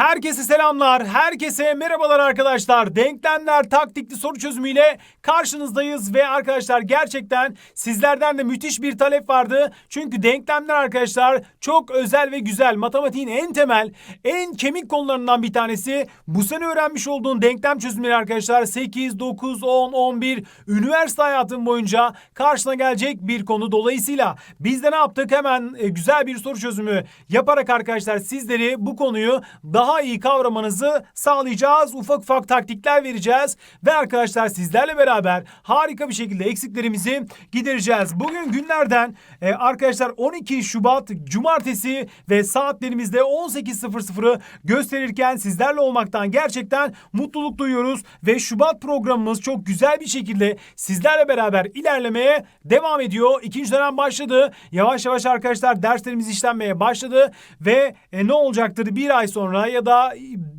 Herkese selamlar, herkese merhabalar arkadaşlar. Denklemler taktikli soru çözümüyle karşınızdayız ve arkadaşlar gerçekten sizlerden de müthiş bir talep vardı. Çünkü denklemler arkadaşlar çok özel ve güzel. Matematiğin en temel, en kemik konularından bir tanesi. Bu sene öğrenmiş olduğun denklem çözümleri arkadaşlar 8, 9, 10, 11 üniversite hayatın boyunca karşına gelecek bir konu. Dolayısıyla biz de ne yaptık? Hemen e, güzel bir soru çözümü yaparak arkadaşlar sizleri bu konuyu daha iyi kavramanızı sağlayacağız. Ufak ufak taktikler vereceğiz. Ve arkadaşlar sizlerle beraber harika bir şekilde eksiklerimizi gidereceğiz. Bugün günlerden e, arkadaşlar 12 Şubat Cumartesi ve saatlerimizde 18.00'ı gösterirken sizlerle olmaktan gerçekten mutluluk duyuyoruz. Ve Şubat programımız çok güzel bir şekilde sizlerle beraber ilerlemeye devam ediyor. İkinci dönem başladı. Yavaş yavaş arkadaşlar derslerimiz işlenmeye başladı. Ve e, ne olacaktır bir ay sonra ya da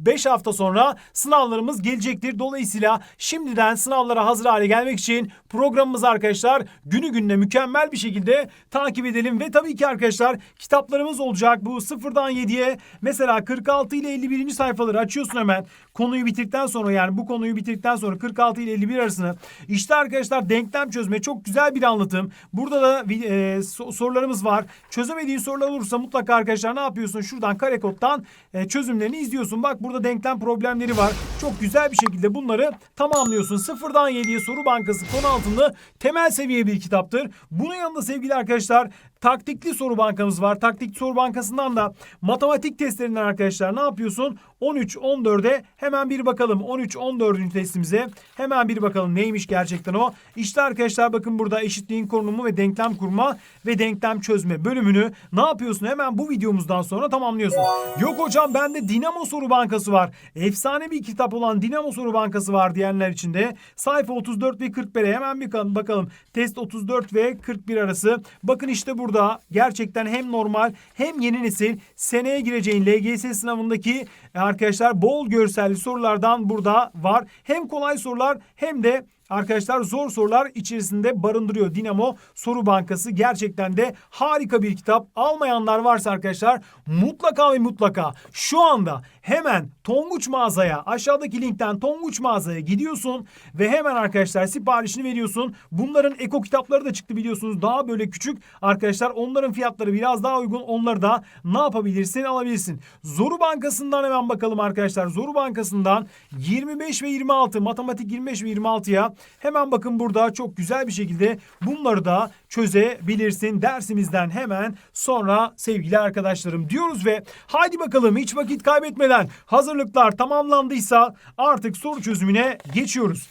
5 hafta sonra sınavlarımız gelecektir. Dolayısıyla şimdiden sınavlara hazır hale gelmek için programımız arkadaşlar günü gününe mükemmel bir şekilde takip edelim. Ve tabii ki arkadaşlar kitaplarımız olacak. Bu sıfırdan 7'ye mesela 46 ile 51. sayfaları açıyorsun hemen. Konuyu bitirdikten sonra yani bu konuyu bitirdikten sonra 46 ile 51 arasını işte arkadaşlar denklem çözme çok güzel bir anlatım. Burada da e, so- sorularımız var. Çözemediğin sorular olursa mutlaka arkadaşlar ne yapıyorsun? Şuradan kare koddan e, çözümlerini izliyorsun. Bak burada denklem problemleri var. Çok güzel bir şekilde bunları tamamlıyorsun. Sıfırdan 7'ye soru bankası konu altında temel seviye bir kitaptır. Bunun yanında sevgili arkadaşlar taktikli soru bankamız var. Taktik soru bankasından da matematik testlerinden arkadaşlar ne yapıyorsun? 13 14'e hemen bir bakalım. 13 14. testimize hemen bir bakalım neymiş gerçekten o. İşte arkadaşlar bakın burada eşitliğin korunumu ve denklem kurma ve denklem çözme bölümünü ne yapıyorsun? Hemen bu videomuzdan sonra tamamlıyorsun. Yok hocam bende Dinamo soru bankası var. Efsane bir kitap olan Dinamo soru bankası var diyenler için de sayfa 34 ve 41'e hemen bir bakalım. Test 34 ve 41 arası. Bakın işte burada gerçekten hem normal hem yeni nesil seneye gireceğin LGS sınavındaki e, arkadaşlar bol görselli sorulardan burada var. Hem kolay sorular hem de Arkadaşlar zor sorular içerisinde barındırıyor Dinamo Soru Bankası. Gerçekten de harika bir kitap. Almayanlar varsa arkadaşlar mutlaka ve mutlaka şu anda hemen Tonguç mağazaya aşağıdaki linkten Tonguç mağazaya gidiyorsun ve hemen arkadaşlar siparişini veriyorsun. Bunların eko kitapları da çıktı biliyorsunuz. Daha böyle küçük arkadaşlar onların fiyatları biraz daha uygun. Onları da ne yapabilirsin alabilirsin. Zoru Bankası'ndan hemen bakalım arkadaşlar. Zoru Bankası'ndan 25 ve 26 matematik 25 ve 26'ya hemen bakın burada çok güzel bir şekilde bunları da çözebilirsin dersimizden hemen sonra sevgili arkadaşlarım diyoruz ve haydi bakalım hiç vakit kaybetmeden hazırlıklar tamamlandıysa artık soru çözümüne geçiyoruz.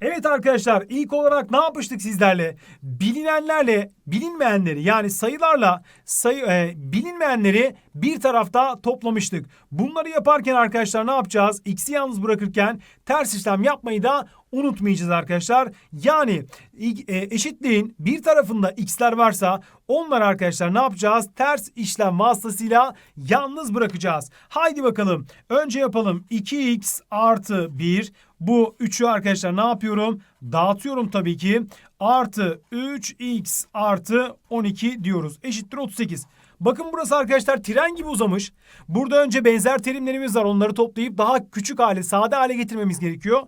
Evet arkadaşlar ilk olarak ne yapmıştık sizlerle? Bilinenlerle bilinmeyenleri yani sayılarla sayı e, bilinmeyenleri bir tarafta toplamıştık. Bunları yaparken arkadaşlar ne yapacağız? X'i yalnız bırakırken ters işlem yapmayı da unutmayacağız arkadaşlar. Yani e, eşitliğin bir tarafında x'ler varsa onlar arkadaşlar ne yapacağız? Ters işlem vasıtasıyla yalnız bırakacağız. Haydi bakalım. Önce yapalım. 2x artı 1 bu 3'ü arkadaşlar ne yapıyorum? Dağıtıyorum tabii ki. Artı 3x artı 12 diyoruz. Eşittir 38. Bakın burası arkadaşlar tren gibi uzamış. Burada önce benzer terimlerimiz var. Onları toplayıp daha küçük hale, sade hale getirmemiz gerekiyor.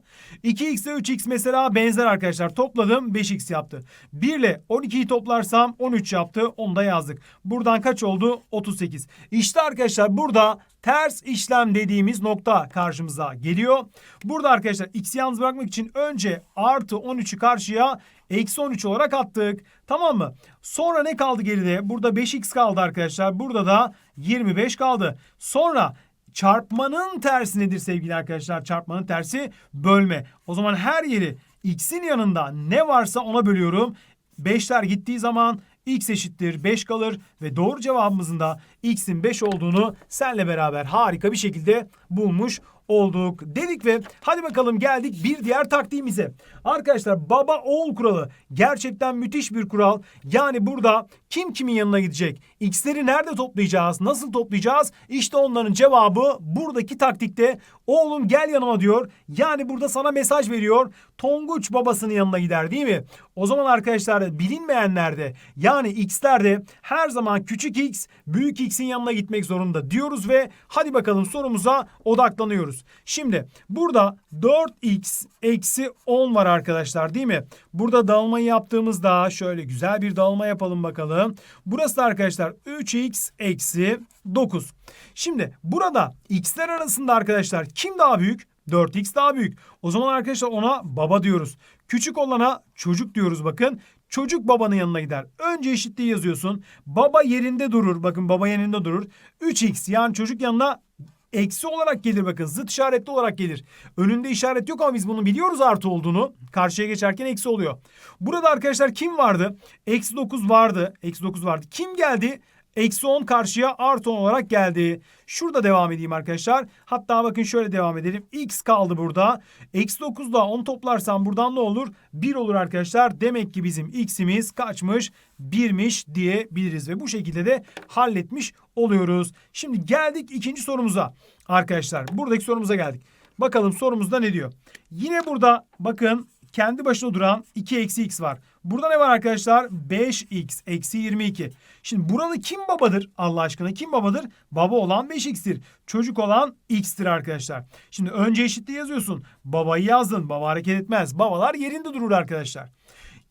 2x ile 3x mesela benzer arkadaşlar. Topladım 5x yaptı. 1 ile 12'yi toplarsam 13 yaptı. Onu da yazdık. Buradan kaç oldu? 38. İşte arkadaşlar burada ters işlem dediğimiz nokta karşımıza geliyor. Burada arkadaşlar x'i yalnız bırakmak için önce artı 13'ü karşıya eksi 13 olarak attık. Tamam mı? Sonra ne kaldı geride? Burada 5x kaldı arkadaşlar. Burada da 25 kaldı. Sonra çarpmanın tersi nedir sevgili arkadaşlar? Çarpmanın tersi bölme. O zaman her yeri x'in yanında ne varsa ona bölüyorum. 5'ler gittiği zaman x eşittir 5 kalır ve doğru cevabımızın da x'in 5 olduğunu senle beraber harika bir şekilde bulmuş olduk dedik ve hadi bakalım geldik bir diğer taktiğimize. Arkadaşlar baba oğul kuralı gerçekten müthiş bir kural. Yani burada kim kimin yanına gidecek? X'leri nerede toplayacağız? Nasıl toplayacağız? İşte onların cevabı buradaki taktikte. Oğlum gel yanıma diyor. Yani burada sana mesaj veriyor. Tonguç babasının yanına gider değil mi? O zaman arkadaşlar bilinmeyenlerde yani X'lerde her zaman küçük X büyük X'in yanına gitmek zorunda diyoruz ve hadi bakalım sorumuza odaklanıyoruz. Şimdi burada 4X eksi 10 var arkadaşlar değil mi? Burada dağılmayı yaptığımızda şöyle güzel bir dağılma yapalım bakalım. Burası da arkadaşlar 3X eksi 9. Şimdi burada X'ler arasında arkadaşlar kim daha büyük? 4x daha büyük. O zaman arkadaşlar ona baba diyoruz. Küçük olana çocuk diyoruz bakın. Çocuk babanın yanına gider. Önce eşitliği yazıyorsun. Baba yerinde durur. Bakın baba yerinde durur. 3x yani çocuk yanına eksi olarak gelir bakın. Zıt işaretli olarak gelir. Önünde işaret yok ama biz bunu biliyoruz artı olduğunu. Karşıya geçerken eksi oluyor. Burada arkadaşlar kim vardı? Eksi 9 vardı. Eksi 9 vardı. Kim geldi? Eksi 10 karşıya artı 10 olarak geldi. Şurada devam edeyim arkadaşlar. Hatta bakın şöyle devam edelim. X kaldı burada. Eksi 9 da 10 toplarsam buradan ne olur? 1 olur arkadaşlar. Demek ki bizim X'imiz kaçmış? 1'miş diyebiliriz. Ve bu şekilde de halletmiş oluyoruz. Şimdi geldik ikinci sorumuza. Arkadaşlar buradaki sorumuza geldik. Bakalım sorumuzda ne diyor? Yine burada bakın kendi başına duran 2 eksi x var. Burada ne var arkadaşlar? 5x eksi 22. Şimdi burada kim babadır? Allah aşkına kim babadır? Baba olan 5x'tir. Çocuk olan x'tir arkadaşlar. Şimdi önce eşitliği yazıyorsun. Babayı yazdın. Baba hareket etmez. Babalar yerinde durur arkadaşlar.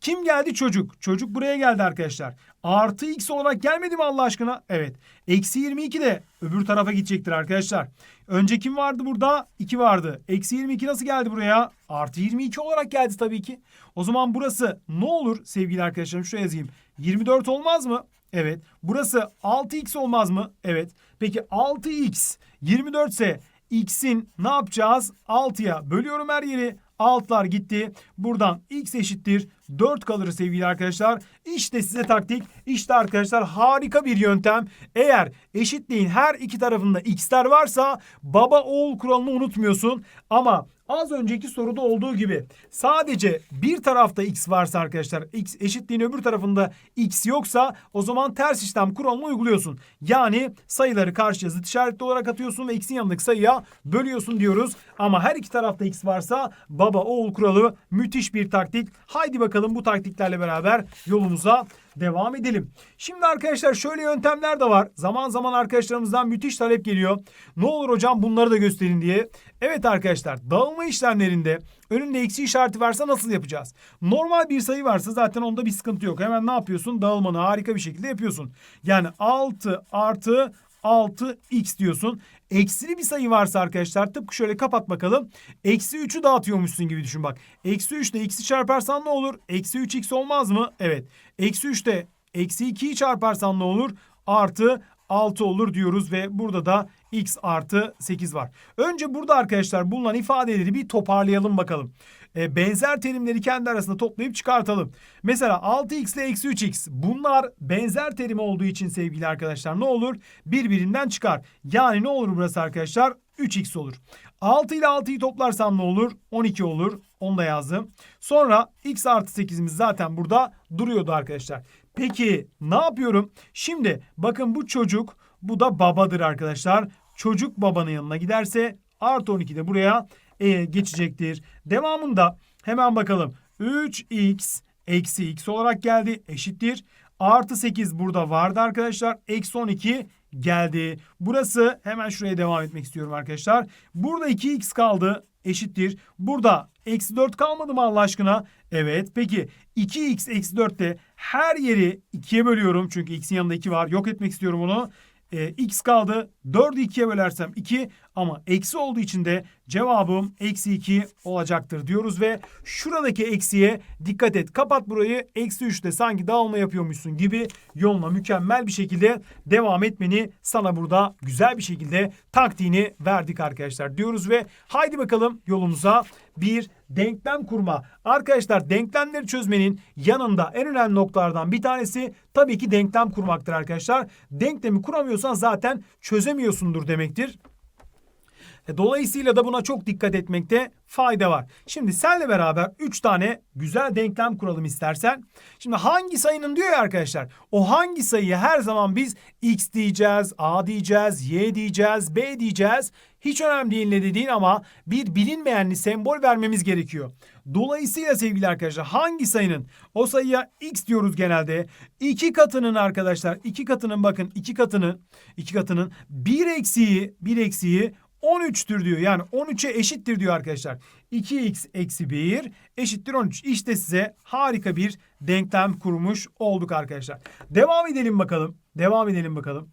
Kim geldi? Çocuk. Çocuk buraya geldi arkadaşlar. Artı x olarak gelmedi mi Allah aşkına? Evet. Eksi 22 de öbür tarafa gidecektir arkadaşlar. Önce kim vardı burada? 2 vardı. Eksi 22 nasıl geldi buraya? Artı 22 olarak geldi tabii ki. O zaman burası ne olur sevgili arkadaşlarım? Şuraya yazayım. 24 olmaz mı? Evet. Burası 6x olmaz mı? Evet. Peki 6x 24 ise x'in ne yapacağız? 6'ya bölüyorum her yeri. Altlar gitti. Buradan x eşittir 4 kalır sevgili arkadaşlar. İşte size taktik. İşte arkadaşlar harika bir yöntem. Eğer eşitliğin her iki tarafında x'ler varsa baba oğul kuralını unutmuyorsun. Ama az önceki soruda olduğu gibi sadece bir tarafta x varsa arkadaşlar x eşitliğin öbür tarafında x yoksa o zaman ters işlem kuralını uyguluyorsun. Yani sayıları karşıya zıt işaretli olarak atıyorsun ve x'in yanındaki sayıya bölüyorsun diyoruz. Ama her iki tarafta x varsa baba oğul kuralı müthiş bir taktik. Haydi bakalım bu taktiklerle beraber yolumuza devam edelim. Şimdi arkadaşlar şöyle yöntemler de var. Zaman zaman arkadaşlarımızdan müthiş talep geliyor. Ne olur hocam bunları da gösterin diye. Evet arkadaşlar dağılma işlemlerinde önünde eksi işareti varsa nasıl yapacağız? Normal bir sayı varsa zaten onda bir sıkıntı yok. Hemen ne yapıyorsun? Dağılmanı harika bir şekilde yapıyorsun. Yani 6 artı 6x diyorsun. Eksili bir sayı varsa arkadaşlar tıpkı şöyle kapat bakalım. Eksi 3'ü dağıtıyormuşsun gibi düşün bak. Eksi 3 ile x'i çarparsan ne olur? Eksi 3x olmaz mı? Evet. Eksi 3 ile eksi 2'yi çarparsan ne olur? Artı 6 olur diyoruz ve burada da x artı 8 var. Önce burada arkadaşlar bulunan ifadeleri bir toparlayalım bakalım. E, benzer terimleri kendi arasında toplayıp çıkartalım. Mesela 6x ile eksi 3x bunlar benzer terim olduğu için sevgili arkadaşlar ne olur? Birbirinden çıkar. Yani ne olur burası arkadaşlar? 3x olur. 6 ile 6'yı toplarsam ne olur? 12 olur. Onu da yazdım. Sonra x artı 8'imiz zaten burada duruyordu arkadaşlar. Peki ne yapıyorum? Şimdi bakın bu çocuk bu da babadır arkadaşlar. Çocuk babanın yanına giderse artı 12 de buraya e, geçecektir. Devamında hemen bakalım. 3x eksi x olarak geldi eşittir. Artı 8 burada vardı arkadaşlar. Eksi 12 geldi. Burası hemen şuraya devam etmek istiyorum arkadaşlar. Burada 2x kaldı eşittir. Burada eksi 4 kalmadı mı Allah aşkına? Evet. Peki 2x eksi 4'te her yeri 2'ye bölüyorum. Çünkü x'in yanında 2 var. Yok etmek istiyorum onu. Ee, x kaldı. 4'ü 2'ye bölersem 2 ama eksi olduğu için de cevabım eksi 2 olacaktır diyoruz ve şuradaki eksiye dikkat et. Kapat burayı. Eksi 3'te sanki dağılma yapıyormuşsun gibi yoluna mükemmel bir şekilde devam etmeni sana burada güzel bir şekilde taktiğini verdik arkadaşlar diyoruz ve haydi bakalım yolumuza bir denklem kurma. Arkadaşlar denklemleri çözmenin yanında en önemli noktalardan bir tanesi tabii ki denklem kurmaktır arkadaşlar. Denklemi kuramıyorsan zaten çözemiyorsundur demektir. E, Dolayısıyla da buna çok dikkat etmekte fayda var. Şimdi senle beraber 3 tane güzel denklem kuralım istersen. Şimdi hangi sayının diyor ya arkadaşlar. O hangi sayıyı her zaman biz x diyeceğiz, a diyeceğiz, y diyeceğiz, b diyeceğiz. Hiç önemli değil ne dediğin ama bir bilinmeyenli sembol vermemiz gerekiyor. Dolayısıyla sevgili arkadaşlar hangi sayının o sayıya x diyoruz genelde. iki katının arkadaşlar iki katının bakın iki katının iki katının bir eksiği bir eksiği 13'tür diyor. Yani 13'e eşittir diyor arkadaşlar. 2x eksi 1 eşittir 13. İşte size harika bir denklem kurmuş olduk arkadaşlar. Devam edelim bakalım. Devam edelim bakalım.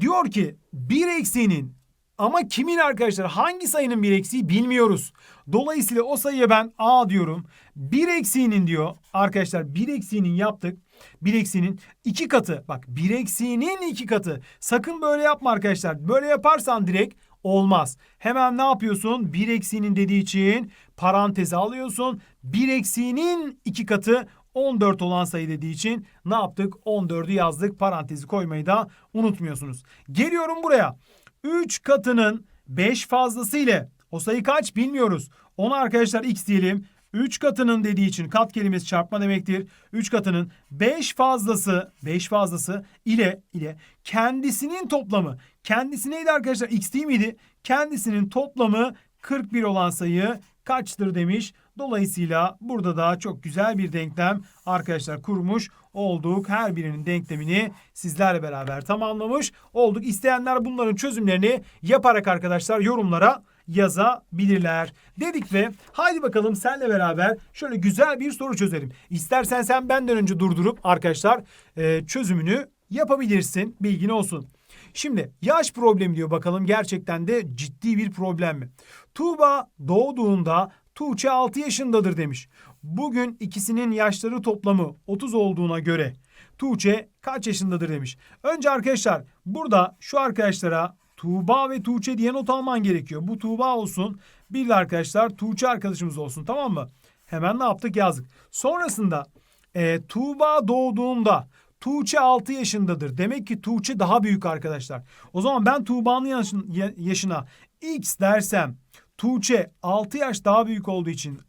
Diyor ki bir eksiğinin ama kimin arkadaşlar hangi sayının bir eksiği bilmiyoruz. Dolayısıyla o sayıya ben A diyorum. Bir eksiğinin diyor arkadaşlar bir eksiğinin yaptık. Bir eksiğinin iki katı. Bak bir eksiğinin iki katı. Sakın böyle yapma arkadaşlar. Böyle yaparsan direkt olmaz. Hemen ne yapıyorsun? Bir eksiğinin dediği için paranteze alıyorsun. Bir eksiğinin iki katı 14 olan sayı dediği için ne yaptık? 14'ü yazdık. Parantezi koymayı da unutmuyorsunuz. Geliyorum buraya. 3 katının 5 fazlası ile o sayı kaç bilmiyoruz. Onu arkadaşlar x diyelim. 3 katının dediği için kat kelimesi çarpma demektir. 3 katının 5 fazlası 5 fazlası ile ile kendisinin toplamı. Kendisi neydi arkadaşlar? X değil miydi? Kendisinin toplamı 41 olan sayı kaçtır demiş. Dolayısıyla burada da çok güzel bir denklem arkadaşlar kurmuş olduk. Her birinin denklemini sizlerle beraber tamamlamış olduk. İsteyenler bunların çözümlerini yaparak arkadaşlar yorumlara yazabilirler. Dedik ve haydi bakalım senle beraber şöyle güzel bir soru çözelim. İstersen sen benden önce durdurup arkadaşlar e, çözümünü yapabilirsin. Bilgin olsun. Şimdi yaş problemi diyor bakalım gerçekten de ciddi bir problem mi? Tuğba doğduğunda Tuğçe 6 yaşındadır demiş. Bugün ikisinin yaşları toplamı 30 olduğuna göre Tuğçe kaç yaşındadır demiş. Önce arkadaşlar burada şu arkadaşlara Tuğba ve Tuğçe diye not alman gerekiyor. Bu Tuğba olsun. Bir de arkadaşlar Tuğçe arkadaşımız olsun tamam mı? Hemen ne yaptık yazdık. Sonrasında e, Tuğba doğduğunda Tuğçe 6 yaşındadır. Demek ki Tuğçe daha büyük arkadaşlar. O zaman ben Tuğba'nın yaşına, x dersem Tuğçe 6 yaş daha büyük olduğu için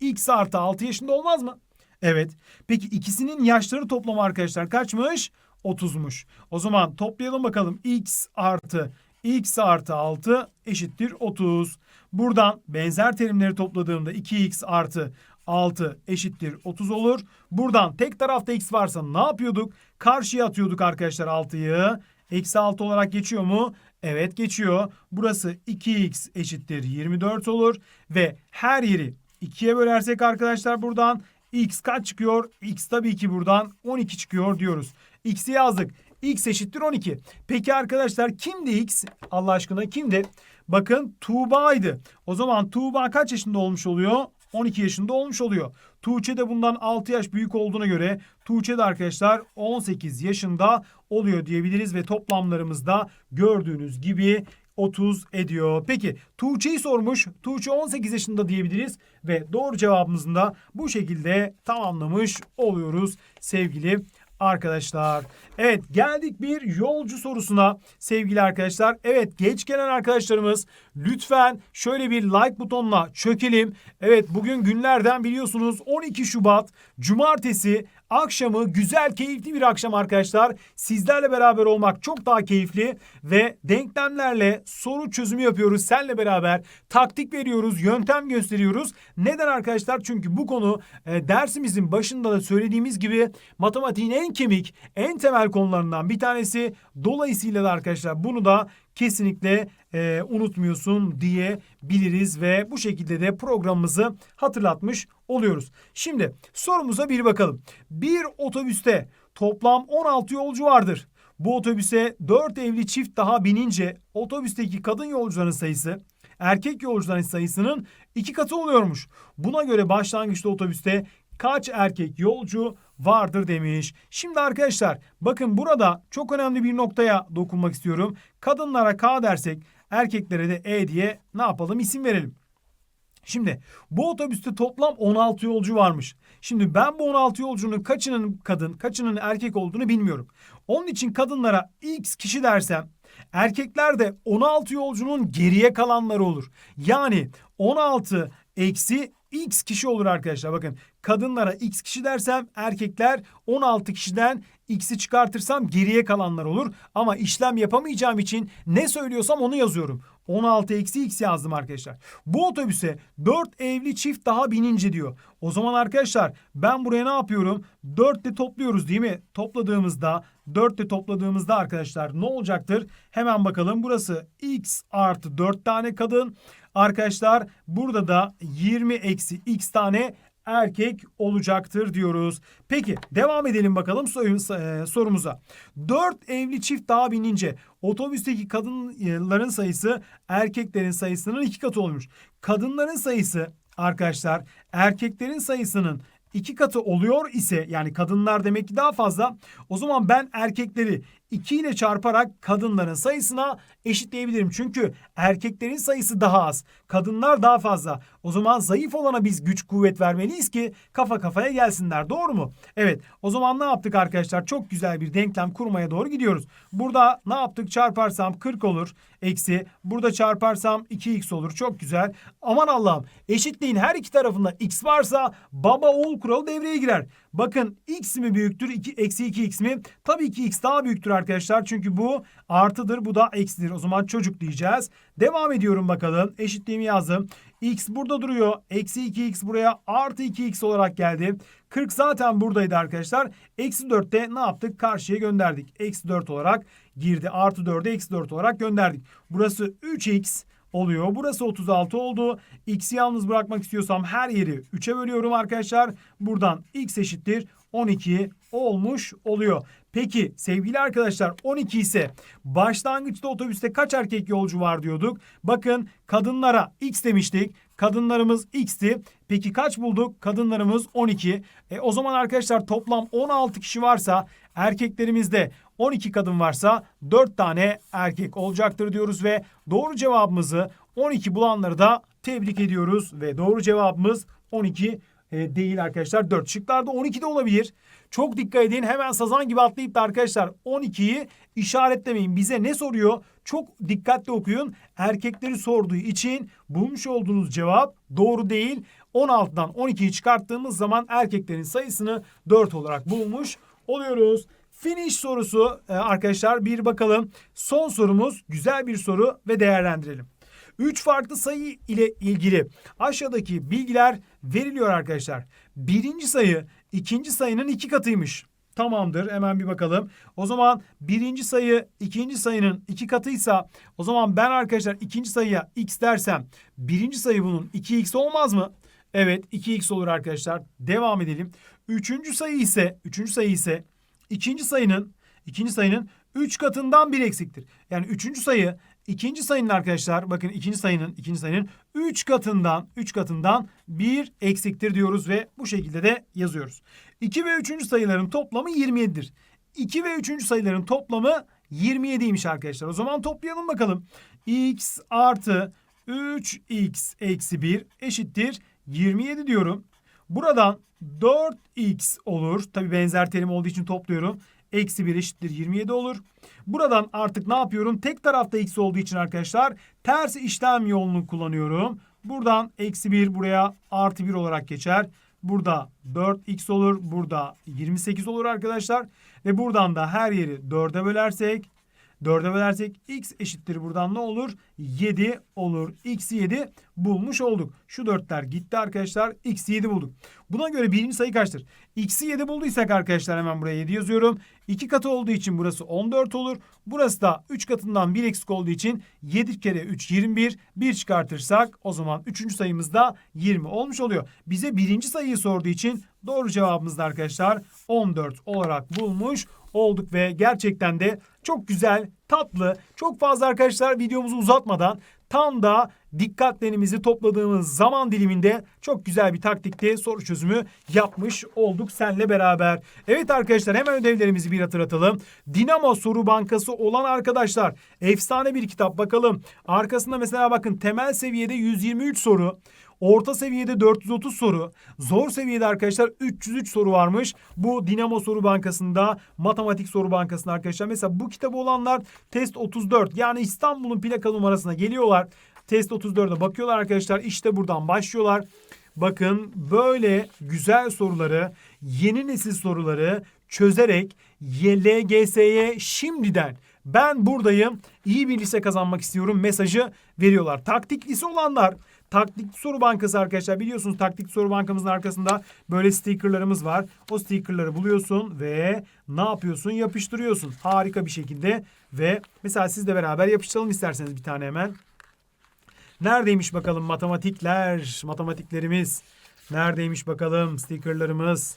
x artı 6 yaşında olmaz mı? Evet. Peki ikisinin yaşları toplamı arkadaşlar kaçmış? 30'muş. O zaman toplayalım bakalım. x artı x artı 6 eşittir 30. Buradan benzer terimleri topladığımda 2x artı 6 eşittir 30 olur. Buradan tek tarafta x varsa ne yapıyorduk? Karşıya atıyorduk arkadaşlar 6'yı. Eksi 6 olarak geçiyor mu? Evet geçiyor. Burası 2x eşittir 24 olur. Ve her yeri 2'ye bölersek arkadaşlar buradan x kaç çıkıyor? x tabii ki buradan 12 çıkıyor diyoruz. x'i yazdık. X eşittir 12. Peki arkadaşlar kimdi x? Allah aşkına kimdi? Bakın Tuğba'ydı. O zaman Tuğba kaç yaşında olmuş oluyor? 12 yaşında olmuş oluyor. Tuğçe de bundan 6 yaş büyük olduğuna göre Tuğçe de arkadaşlar 18 yaşında oluyor diyebiliriz ve toplamlarımızda gördüğünüz gibi 30 ediyor. Peki Tuğçe'yi sormuş. Tuğçe 18 yaşında diyebiliriz ve doğru cevabımızı da bu şekilde tamamlamış oluyoruz sevgili arkadaşlar. Evet geldik bir yolcu sorusuna sevgili arkadaşlar. Evet geç gelen arkadaşlarımız lütfen şöyle bir like butonuna çökelim. Evet bugün günlerden biliyorsunuz 12 Şubat Cumartesi akşamı güzel keyifli bir akşam arkadaşlar. Sizlerle beraber olmak çok daha keyifli ve denklemlerle soru çözümü yapıyoruz. Senle beraber taktik veriyoruz, yöntem gösteriyoruz. Neden arkadaşlar? Çünkü bu konu e, dersimizin başında da söylediğimiz gibi matematiğin en kemik, en temel konularından bir tanesi. Dolayısıyla da arkadaşlar bunu da kesinlikle e, unutmuyorsun diyebiliriz ve bu şekilde de programımızı hatırlatmış oluyoruz. Şimdi sorumuza bir bakalım. Bir otobüste toplam 16 yolcu vardır. Bu otobüse 4 evli çift daha binince otobüsteki kadın yolcuların sayısı erkek yolcuların sayısının iki katı oluyormuş. Buna göre başlangıçta otobüste kaç erkek yolcu vardır demiş. Şimdi arkadaşlar bakın burada çok önemli bir noktaya dokunmak istiyorum. Kadınlara K dersek erkeklere de E diye ne yapalım isim verelim. Şimdi bu otobüste toplam 16 yolcu varmış. Şimdi ben bu 16 yolcunun kaçının kadın, kaçının erkek olduğunu bilmiyorum. Onun için kadınlara X kişi dersem Erkeklerde 16 yolcunun geriye kalanları olur. Yani 16 eksi x kişi olur arkadaşlar. Bakın kadınlara x kişi dersem erkekler 16 kişiden x'i çıkartırsam geriye kalanlar olur. Ama işlem yapamayacağım için ne söylüyorsam onu yazıyorum. 16 eksi x yazdım arkadaşlar. Bu otobüse 4 evli çift daha binince diyor. O zaman arkadaşlar ben buraya ne yapıyorum? 4 ile topluyoruz değil mi? Topladığımızda 4 ile topladığımızda arkadaşlar ne olacaktır? Hemen bakalım. Burası x artı 4 tane kadın. Arkadaşlar burada da 20 eksi x tane erkek olacaktır diyoruz. Peki devam edelim bakalım e, sorumuza. 4 evli çift daha binince otobüsteki kadınların sayısı erkeklerin sayısının iki katı olmuş. Kadınların sayısı arkadaşlar erkeklerin sayısının iki katı oluyor ise yani kadınlar demek ki daha fazla. O zaman ben erkekleri 2 ile çarparak kadınların sayısına eşitleyebilirim. Çünkü erkeklerin sayısı daha az. Kadınlar daha fazla. O zaman zayıf olana biz güç kuvvet vermeliyiz ki kafa kafaya gelsinler. Doğru mu? Evet. O zaman ne yaptık arkadaşlar? Çok güzel bir denklem kurmaya doğru gidiyoruz. Burada ne yaptık? Çarparsam 40 olur. Eksi. Burada çarparsam 2x olur. Çok güzel. Aman Allah'ım. Eşitliğin her iki tarafında x varsa baba oğul kuralı devreye girer. Bakın x mi büyüktür? 2, eksi 2x mi? Tabii ki x daha büyüktür arkadaşlar. Çünkü bu artıdır bu da eksidir. O zaman çocuk diyeceğiz. Devam ediyorum bakalım. Eşitliğimi yazdım. x burada duruyor. Eksi 2x buraya artı 2x olarak geldi. 40 zaten buradaydı arkadaşlar. Eksi 4'te ne yaptık? Karşıya gönderdik. Eksi 4 olarak girdi. Artı 4'e eksi 4 olarak gönderdik. Burası 3x oluyor. Burası 36 oldu. X'i yalnız bırakmak istiyorsam her yeri 3'e bölüyorum arkadaşlar. Buradan x eşittir 12 olmuş oluyor. Peki sevgili arkadaşlar 12 ise başlangıçta otobüste kaç erkek yolcu var diyorduk. Bakın kadınlara x demiştik. Kadınlarımız x'ti. Peki kaç bulduk? Kadınlarımız 12. E, o zaman arkadaşlar toplam 16 kişi varsa erkeklerimizde 12 kadın varsa 4 tane erkek olacaktır diyoruz ve doğru cevabımızı 12 bulanları da tebrik ediyoruz ve doğru cevabımız 12 e, değil arkadaşlar. 4 şıklarda 12 de olabilir. Çok dikkat edin. Hemen sazan gibi atlayıp da arkadaşlar 12'yi işaretlemeyin. Bize ne soruyor? Çok dikkatli okuyun. Erkekleri sorduğu için bulmuş olduğunuz cevap doğru değil. 16'dan 12'yi çıkarttığımız zaman erkeklerin sayısını 4 olarak bulmuş oluyoruz. Finish sorusu e, arkadaşlar bir bakalım. Son sorumuz güzel bir soru ve değerlendirelim. 3 farklı sayı ile ilgili aşağıdaki bilgiler veriliyor arkadaşlar. Birinci sayı ikinci sayının iki katıymış. Tamamdır hemen bir bakalım. O zaman birinci sayı ikinci sayının iki katıysa o zaman ben arkadaşlar ikinci sayıya x dersem birinci sayı bunun 2x olmaz mı? Evet 2x olur arkadaşlar. Devam edelim. Üçüncü sayı ise üçüncü sayı ise ikinci sayının ikinci sayının 3 katından bir eksiktir. Yani üçüncü sayı ikinci sayının arkadaşlar bakın ikinci sayının ikinci sayının 3 katından 3 katından bir eksiktir diyoruz ve bu şekilde de yazıyoruz. 2 ve 3. sayıların toplamı 27'dir. 2 ve 3. sayıların toplamı 27'ymiş arkadaşlar. O zaman toplayalım bakalım. x artı 3x eksi 1 eşittir 27 diyorum. Buradan 4x olur. Tabi benzer terim olduğu için topluyorum. Eksi 1 eşittir 27 olur. Buradan artık ne yapıyorum? Tek tarafta x olduğu için arkadaşlar ters işlem yolunu kullanıyorum. Buradan eksi 1 buraya artı 1 olarak geçer. Burada 4x olur. Burada 28 olur arkadaşlar. Ve buradan da her yeri 4'e bölersek 4'e bölersek x eşittir buradan ne olur? 7 olur. X 7 bulmuş olduk. Şu 4'ler gitti arkadaşlar. X 7 bulduk. Buna göre birinci sayı kaçtır? X'i 7 bulduysak arkadaşlar hemen buraya 7 yazıyorum. 2 katı olduğu için burası 14 olur. Burası da 3 katından 1 eksik olduğu için 7 kere 3 21. 1 çıkartırsak o zaman 3. sayımız da 20 olmuş oluyor. Bize birinci sayıyı sorduğu için doğru cevabımız da arkadaşlar 14 olarak bulmuş olduk ve gerçekten de çok güzel, tatlı, çok fazla arkadaşlar videomuzu uzatmadan tam da dikkatlerimizi topladığımız zaman diliminde çok güzel bir taktikte soru çözümü yapmış olduk senle beraber. Evet arkadaşlar hemen ödevlerimizi bir hatırlatalım. Dinamo Soru Bankası olan arkadaşlar efsane bir kitap bakalım. Arkasında mesela bakın temel seviyede 123 soru. Orta seviyede 430 soru. Zor seviyede arkadaşlar 303 soru varmış. Bu Dinamo Soru Bankası'nda, Matematik Soru Bankası'nda arkadaşlar. Mesela bu kitabı olanlar test 34. Yani İstanbul'un plaka numarasına geliyorlar. Test 34'e bakıyorlar arkadaşlar. İşte buradan başlıyorlar. Bakın böyle güzel soruları, yeni nesil soruları çözerek LGS'ye şimdiden ben buradayım iyi bir lise kazanmak istiyorum mesajı veriyorlar. Taktik lise olanlar Taktik Soru Bankası arkadaşlar biliyorsunuz Taktik Soru Bankamızın arkasında böyle stickerlarımız var. O stickerları buluyorsun ve ne yapıyorsun? Yapıştırıyorsun. Harika bir şekilde ve mesela sizle beraber yapıştıralım isterseniz bir tane hemen. Neredeymiş bakalım matematikler, matematiklerimiz. Neredeymiş bakalım stickerlarımız.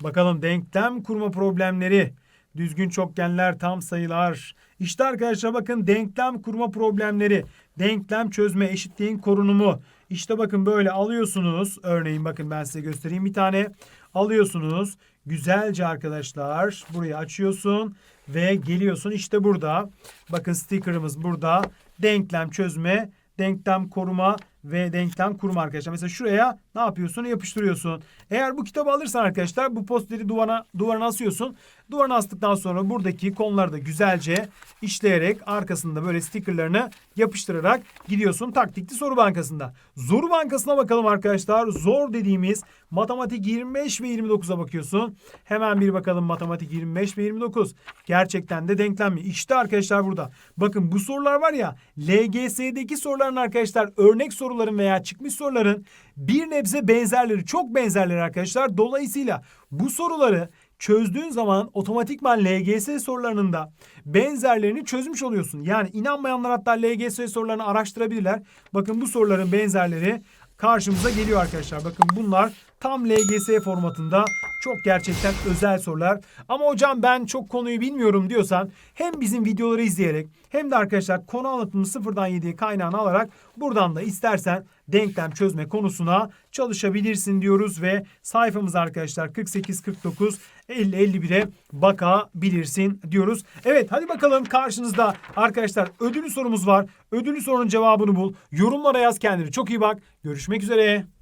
Bakalım denklem kurma problemleri. Düzgün çokgenler, tam sayılar. İşte arkadaşlar bakın denklem kurma problemleri. Denklem çözme eşitliğin korunumu. İşte bakın böyle alıyorsunuz. Örneğin bakın ben size göstereyim bir tane. Alıyorsunuz. Güzelce arkadaşlar burayı açıyorsun ve geliyorsun işte burada. Bakın stickerımız burada. Denklem çözme denklem koruma ve denklem kurma arkadaşlar. Mesela şuraya ne yapıyorsun? Yapıştırıyorsun. Eğer bu kitabı alırsan arkadaşlar bu posteri duvara, duvarına asıyorsun. Duvarına astıktan sonra buradaki konuları da güzelce işleyerek arkasında böyle stickerlarını yapıştırarak gidiyorsun taktikli soru bankasında. Soru bankasına bakalım arkadaşlar. Zor dediğimiz matematik 25 ve 29'a bakıyorsun. Hemen bir bakalım matematik 25 ve 29. Gerçekten de denklem mi? İşte arkadaşlar burada. Bakın bu sorular var ya LGS'deki soruların arkadaşlar örnek soruların veya çıkmış soruların bir nebze benzerleri çok benzerleri arkadaşlar. Dolayısıyla bu soruları çözdüğün zaman otomatikman LGS sorularının da benzerlerini çözmüş oluyorsun. Yani inanmayanlar hatta LGS sorularını araştırabilirler. Bakın bu soruların benzerleri karşımıza geliyor arkadaşlar. Bakın bunlar tam LGS formatında çok gerçekten özel sorular. Ama hocam ben çok konuyu bilmiyorum diyorsan hem bizim videoları izleyerek hem de arkadaşlar konu anlatımı sıfırdan 7'ye kaynağını alarak buradan da istersen denklem çözme konusuna çalışabilirsin diyoruz ve sayfamız arkadaşlar 48 49 50 51'e bakabilirsin diyoruz. Evet hadi bakalım karşınızda arkadaşlar ödülü sorumuz var. Ödülü sorunun cevabını bul. Yorumlara yaz kendini. Çok iyi bak. Görüşmek üzere.